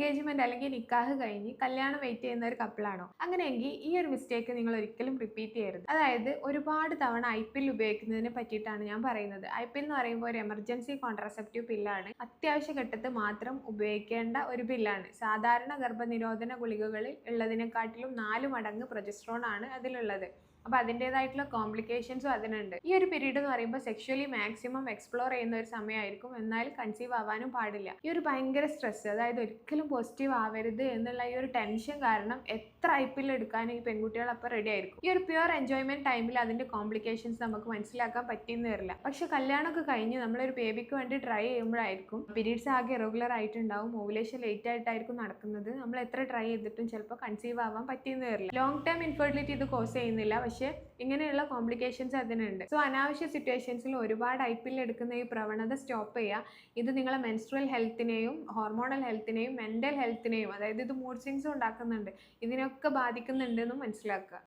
Engagement അല്ലെങ്കിൽ നിക്കാഹ് കഴിഞ്ഞ് കല്യാണം വെയിറ്റ് ചെയ്യുന്ന ഒരു കപ്പിളാണോ അങ്ങനെയെങ്കിൽ ഈ ഒരു മിസ്റ്റേക്ക് നിങ്ങൾ ഒരിക്കലും റിപ്പീറ്റ് ചെയ്യരുത്. അതായത് ഒരുപാട് തവണ ഐ പി എൽ ഉപയോഗിക്കുന്നതിനെ പറ്റിയിട്ടാണ് ഞാൻ പറയുന്നത്. ഐ പി എൽ എന്ന് പറയുമ്പോൾ ഒരു എമർജൻസി കോൺട്രസെപ്റ്റീവ് പില്ലാണ് അത്യാവശ്യ ഘട്ടത്ത് മാത്രം ഉപയോഗിക്കേണ്ട ഒരു പില്ലാണ് സാധാരണ ഗർഭനിരോധന ഗുളികകളിൽ ഉള്ളതിനെക്കാട്ടിലും നാല് മടങ്ങ് പ്രൊജസ്ട്രോൺ ആണ് അതിലുള്ളത്. അപ്പോൾ അതിന്റെതായിട്ടുള്ള കോംപ്ലിക്കേഷൻസും അതിനുണ്ട്. ഈ ഒരു പീരീഡ് എന്ന് പറയുമ്പോൾ സെക്ഷലി മാക്സിമം എക്സ്പ്ലോർ ചെയ്യുന്ന ഒരു സമയമായിരിക്കും. എന്നാൽ കൺസീവ് ആവാനും പാടില്ല. ഈ ഒരു ഭയങ്കര സ്ട്രെസ് അതായത് ഒരിക്കലും പോസിറ്റീവ് ആവരുത് എന്നുള്ള ഈ ഒരു ടെൻഷൻ കാരണം എത്ര ഐ പി എൽ എടുക്കാനും ഈ പെൺകുട്ടികൾ അപ്പോൾ റെഡി ആയിരിക്കും. ഈ ഒരു പ്യുവർ എൻജോയ്മെന്റ് ടൈമിൽ അതിന്റെ കോംപ്ലിക്കേഷൻസ് നമുക്ക് മനസ്സിലാക്കാൻ പറ്റിയെന്ന് വരില്ല. പക്ഷെ കല്യാണമൊക്കെ കഴിഞ്ഞ് നമ്മളൊരു ബേബിക്ക് വേണ്ടി ട്രൈ ചെയ്യുമ്പോഴായിരിക്കും പീരീഡ്സ് ആകെ ഇറഗുലർ ആയിട്ടുണ്ടാവും. ഓവുലേഷൻ ലേറ്റ് ആയിട്ടായിരിക്കും നടക്കുന്നത്. നമ്മൾ എത്ര ട്രൈ ചെയ്തിട്ടും ചിലപ്പോൾ കൺസീവ് ആവാൻ പറ്റിയെന്ന് വരില്ല. ലോങ് ടേം ഇൻഫെർട്ടിലിറ്റി ഇത് കോസ് ചെയ്യുന്നില്ല. പക്ഷേ ഇങ്ങനെയുള്ള കോംപ്ലിക്കേഷൻസ് അതിനുണ്ട്. സോ അനാവശ്യ സിറ്റുവേഷൻസിൽ ഒരുപാട് ഐ പി എൽ എടുക്കുന്ന ഈ പ്രവണത സ്റ്റോപ്പ് ചെയ്യുക. ഇത് നിങ്ങളെ മെൻസ്ട്രൽ ഹെൽത്തിനെയും ഹോർമോണൽ ഹെൽത്തിനെയും മെന്റൽ ഹെൽത്തിനെയും അതായത് ഇത് മൂഡ് സ്വിങ്സും ഉണ്ടാക്കുന്നുണ്ട്. ഇതിനൊക്കെ ബാധിക്കുന്നുണ്ടെന്നും മനസ്സിലാക്കുക.